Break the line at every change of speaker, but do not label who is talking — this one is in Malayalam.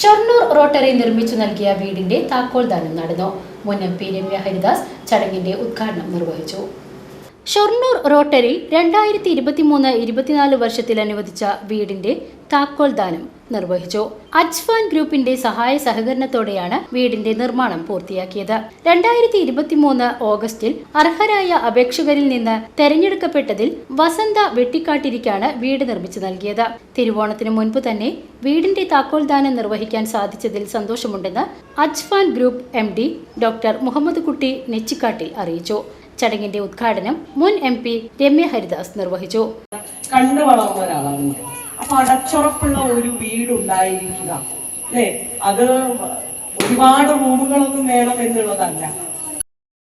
Shoranur rotary നിർമ്മിച്ചു നൽകിയ വീടിന്റെ താക്കോൽ ദാനം നടന്നു. മുൻ എം പി രമ്യ ഹരിദാസ് ചടങ്ങിന്റെ ഉദ്ഘാടനം നിർവഹിച്ചു. ഷൊർണൂർ റോട്ടറി രണ്ടായിരത്തി ഇരുപത്തി മൂന്ന് ഇരുപത്തിനാല് വർഷത്തിൽ അനുവദിച്ച വീടിന്റെ താക്കോൽ ദാനം നിർവഹിച്ചു. അജ്ഫാൻ ഗ്രൂപ്പിന്റെ സഹായ സഹകരണത്തോടെയാണ് വീടിന്റെ നിർമ്മാണം പൂർത്തിയാക്കിയത്. രണ്ടായിരത്തി ഇരുപത്തിമൂന്ന് ഓഗസ്റ്റിൽ അർഹരായ അപേക്ഷകരിൽ നിന്ന് തെരഞ്ഞെടുക്കപ്പെട്ടതിൽ വസന്ത വെട്ടിക്കാട്ടിരിക്കാണ് വീട് നിർമ്മിച്ചു നൽകിയത്. തിരുവോണത്തിന് മുൻപ് തന്നെ വീടിന്റെ താക്കോൽ ദാനം നിർവഹിക്കാൻ സാധിച്ചതിൽ സന്തോഷമുണ്ടെന്ന് Ajfan group M doctor Muhammad Kutty Nechikkattil അറിയിച്ചു. ചടങ്ങിന്റെ ഉദ്ഘാടനം മുൻ എം പി രമ്യ ഹരിദാസ് നിർവഹിച്ചു.
കണ്ണു വളർന്ന ഒരാളാണ് അപ്പൊ അടച്ചുറപ്പുള്ള ഒരു വീട് ഉണ്ടായിരിക്കുക അല്ലേ? അത് ഒരുപാട് റൂമുകളൊന്നും വേണം എന്നുള്ളതല്ല.